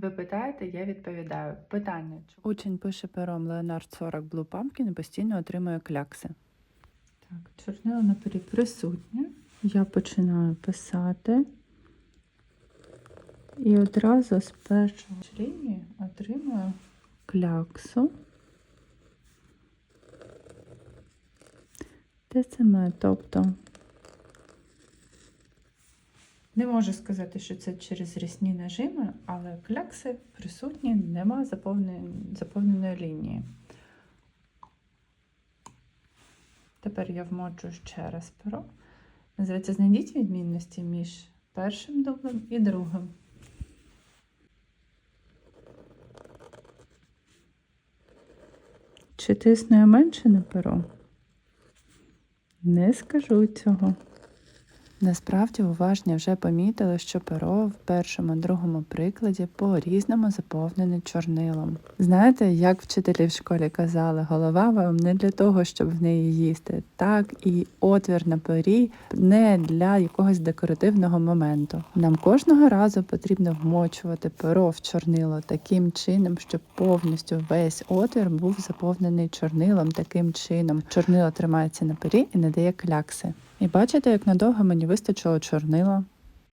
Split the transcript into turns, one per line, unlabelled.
Ви питаєте, я відповідаю. Питання. чому?
Учень пише пером Leonard 40 Blue Pumpkin і постійно отримує клякси.
Так, чорнило на пері присутнє. Я починаю писати. І одразу з першого лінії отримую кляксу. Те саме, тобто не можу сказати, що це через рісні нажими, але клякси присутні, нема заповненої, заповненої лінії. Тепер я вмочу ще раз перо. Називається знайдіть відмінності між першим дублем і другим. Чи тисну я менше на перо? Не скажу цього.
Насправді уважні вже помітили, що перо в першому другому прикладі по-різному заповнене чорнилом. Знаєте, як вчителі в школі казали, голова вам не для того, щоб в неї їсти, так і отвір на пері не для якогось декоративного моменту. Нам кожного разу потрібно вмочувати перо в чорнило таким чином, щоб повністю весь отвір був заповнений чорнилом таким чином. Чорнило тримається на пері і не дає клякси. І бачите, як надовго мені вистачило чорнила.